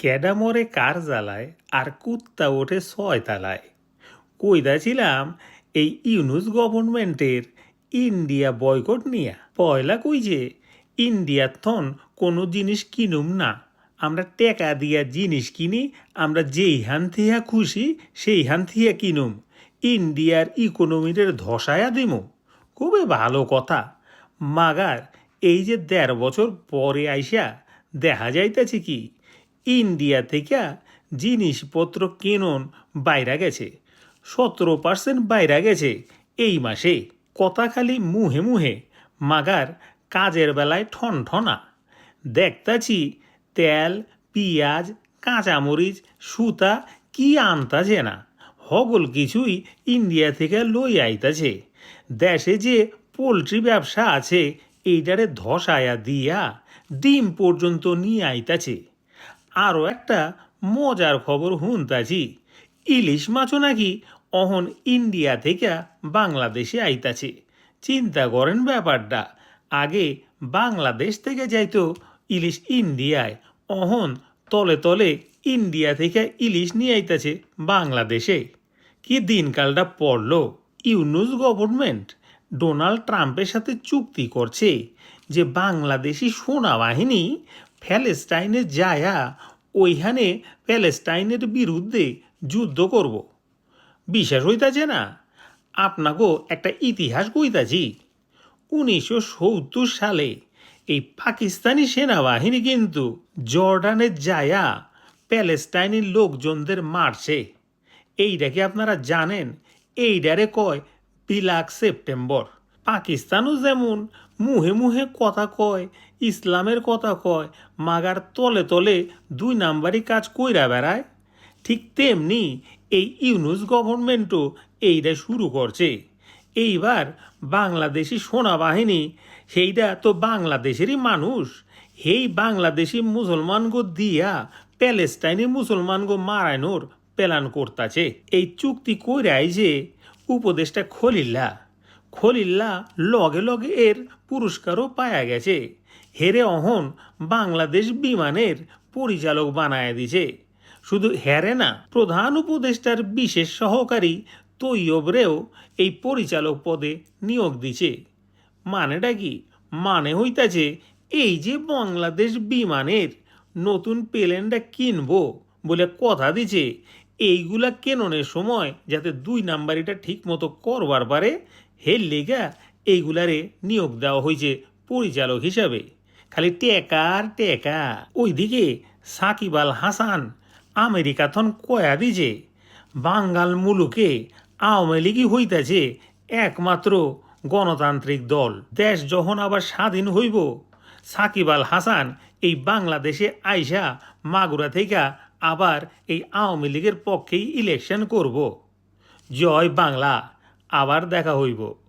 Cadre মরে কার জ্বালায় আর কুত্তা ওঠে ছয় তালায়? কইদা ছিলাম এই ইউনুস গভর্নমেন্টের ইন্ডিয়া বয়কট নিয়া? পয়লা কই যে, ইন্ডিয়ার থন কোনো জিনিস কিনুম না। আমরা টেকা দিয়া জিনিস কিনি, আমরা যেই হান থিয়া খুশি, সেই হান থিয়া কিনুম। ইন্ডিয়ার ইকোনমির ধসায়া দিমু। খুবই ভালো কথা। মাগার, এই যে দেড় বছর পরে আইসা, দেখা যাইতেছে কি? ইন্ডিয়া থেকে জিনিসপত্র কেনন বাইরা গেছে। সতেরো পার্সেন্ট বাইরা গেছে এই মাসে। কথা খালি মুহে মুহে, মাগার কাজের বেলায় ঠন ঠনা দেখতাছি তেল, পিঁয়াজ, কাঁচামরিচ, সুতা কি আনতাছে না। হগল কিছুই ইন্ডিয়া থেকে লই আইতাছে। দেশে যে পোলট্রি ব্যবসা আছে, এইটারে ধসায়া দিয়া ডিম পর্যন্ত নিয়ে আইতাছে। আরও একটা মজার খবর হুনতাছি ইলিশ মাছও নাকি অহন ইন্ডিয়া থেকে বাংলাদেশে আইতাছে। চিন্তা করেন ব্যাপারটা, আগে বাংলাদেশ থেকে যাইতো ইলিশ ইন্ডিয়ায়, অহন তলে তলে ইন্ডিয়া থেকে ইলিশ নিয়ে আইতাছে বাংলাদেশে। কি দিনকালটা পড়ল ইউনুস গভর্নমেন্ট? ডোনাল্ড ট্রাম্পের সাথে চুক্তি করছে যে বাংলাদেশি সেনাবাহিনী প্যালেস্টাইনে যায়া ওইখানে প্যালেস্টাইনের বিরুদ্ধে যুদ্ধ করব। বিশ্বাস হইতাছে না? আপনাকেও একটা ইতিহাস কইতাছি। উনিশশো সত্তর সালে এই পাকিস্তানি সেনাবাহিনী কিন্তু জর্ডানে যায়া প্যালেস্টাইনের লোকজনদের মারছে। এইটা কি আপনারা জানেন? এইটারে কয় বিলাক সেপ্টেম্বর। পাকিস্তানও যেমন মুহে মুহে কথা কয়, ইসলামের কথা কয়, মাগার তলে তলে দুই নাম্বারই কাজ কইরা বেড়ায়, ঠিক তেমনি এই ইউনুস গভর্নমেন্টও এইটা শুরু করছে। এইবার বাংলাদেশি সেনাবাহিনী সেইটা তো বাংলাদেশেরই মানুষ এই বাংলাদেশি মুসলমানগো দিয়া প্যালেস্টাইনি মুসলমানগো মারানোর প্ল্যান করতাছে। এই চুক্তি কইরাই যে উপদেশটা খলিল্লা খলিল্লা লগে লগে এর পুরস্কারও পায়া গেছে। হেরে অহন বাংলাদেশ বিমানের পরিচালক বানায় দিছে। শুধু হেরে না, প্রধান উপদেষ্টার বিশেষ সহকারী তৈয়বরেও এই পরিচালক পদে নিয়োগ দিছে। মানেটা কি? মানে হইতাছে, এই যে বাংলাদেশ বিমানের নতুন প্লেনটা কিনবো বলে কথা দিছে এইগুলা কেননের সময় যাতে দুই নাম্বারিটা ঠিক মতো করবার পারে হের লেগা এইগুলারে নিয়োগ দেওয়া হয়েছে পরিচালক হিসাবে। খালি টেকা আর টেকা। ওইদিকে সাকিব আল হাসান আমেরিকা থন কয়া দিছে বাঙ্গাল মুলুকে আওয়ামী লীগই হইতাছে একমাত্র গণতান্ত্রিক দল। দেশ যখন আবার স্বাধীন হইব, সাকিব আল হাসান এই বাংলাদেশে আইসা মাগুরা থেকে আবার এই আওয়ামী লীগের পক্ষেই ইলেকশন করব। জয় বাংলা আবার দেখা হইব।